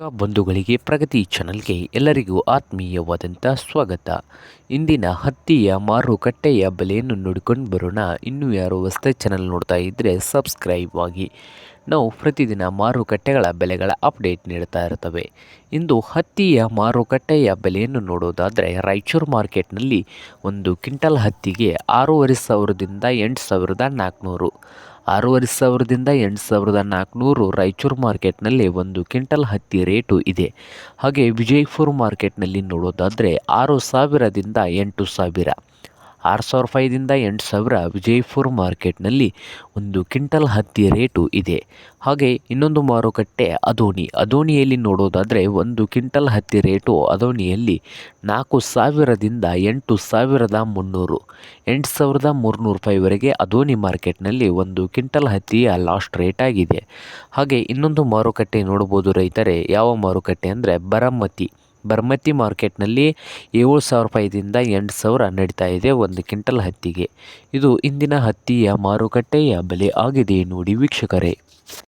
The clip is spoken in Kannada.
ಬಂಧುಗಳಿಗೆ ಪ್ರಗತಿ ಚಾನಲ್ಗೆ ಎಲ್ಲರಿಗೂ ಆತ್ಮೀಯವಾದಂಥ ಸ್ವಾಗತ. ಇಂದಿನ ಹತ್ತಿಯ ಮಾರುಕಟ್ಟೆಯ ಬೆಲೆಯನ್ನು ನೋಡಿಕೊಂಡು ಬರೋಣ. ಇನ್ನೂ ಯಾರು ವಸ್ತು ಚಾನಲ್ ನೋಡ್ತಾ ಇದ್ದರೆ ಸಬ್ಸ್ಕ್ರೈಬ್ ಆಗಿ. ನಾವು ಪ್ರತಿದಿನ ಮಾರುಕಟ್ಟೆಗಳ ಬೆಲೆಗಳ ಅಪ್ಡೇಟ್ ನೀಡ್ತಾ ಇರ್ತವೆ. ಇಂದು ಹತ್ತಿಯ ಮಾರುಕಟ್ಟೆಯ ಬೆಲೆಯನ್ನು ನೋಡೋದಾದರೆ ರಾಯಚೂರು ಮಾರ್ಕೆಟ್ನಲ್ಲಿ ಒಂದು ಕ್ವಿಂಟಲ್ ಹತ್ತಿಗೆ ಆರೂವರೆ ಸಾವಿರದಿಂದ ಎಂಟು ಸಾವಿರದ ನಾಲ್ಕುನೂರು. ಆರೂವರೆ ಸಾವಿರದಿಂದ ಎಂಟು ಸಾವಿರದ ನಾಲ್ಕುನೂರು ರಾಯಚೂರು ಮಾರ್ಕೆಟ್ನಲ್ಲಿ ಒಂದು ಕ್ವಿಂಟಲ್ ಹತ್ತಿ ರೇಟು ಇದೆ. ಹಾಗೆ ವಿಜಯಪುರ ಮಾರ್ಕೆಟ್ನಲ್ಲಿ ನೋಡೋದಾದರೆ ಆರು ಸಾವಿರದಿಂದ ಎಂಟು ಸಾವಿರ. ಆರು ಸಾವಿರ ರೂಪಾಯಿದಿಂದ ಎಂಟು ಸಾವಿರ ವಿಜಯಪುರ ಮಾರ್ಕೆಟ್ನಲ್ಲಿ ಒಂದು ಕ್ವಿಂಟಲ್ ಹತ್ತಿ ರೇಟು ಇದೆ. ಹಾಗೆ ಇನ್ನೊಂದು ಮಾರುಕಟ್ಟೆ ಅದೋಣಿ ಅದೋಣಿಯಲ್ಲಿ ನೋಡೋದಾದರೆ ಒಂದು ಕ್ವಿಂಟಲ್ ಹತ್ತಿ ರೇಟು ಅದೋಣಿಯಲ್ಲಿ ನಾಲ್ಕು ಸಾವಿರದಿಂದ ಎಂಟು ಸಾವಿರದ ಮುನ್ನೂರು. ಎಂಟು ಸಾವಿರದ ಮೂರುನೂರು ರೂಪಾಯಿವರೆಗೆ ಅದೋನಿ ಮಾರ್ಕೆಟ್ನಲ್ಲಿ ಒಂದು ಕ್ವಿಂಟಲ್ ಹತ್ತಿಯ ಲಾಸ್ಟ್ ರೇಟ್ ಆಗಿದೆ. ಹಾಗೆ ಇನ್ನೊಂದು ಮಾರುಕಟ್ಟೆ ನೋಡ್ಬೋದು ರೈತರೇ. ಯಾವ ಮಾರುಕಟ್ಟೆ ಅಂದರೆ ಬರಮತಿ. ಬರಮತಿ ಮಾರ್ಕೆಟ್ನಲ್ಲಿ ಏಳು ಸಾವಿರ ರೂಪಾಯಿದಿಂದ ಎಂಟು ಸಾವಿರ ನಡೀತಾ ಇದೆ ಒಂದು ಕ್ವಿಂಟಲ್ ಹತ್ತಿಗೆ. ಇದು ಇಂದಿನ ಹತ್ತಿಯ ಮಾರುಕಟ್ಟೆಯ ಬೆಲೆ ಆಗಿದೆ ನೋಡಿ ವೀಕ್ಷಕರೇ.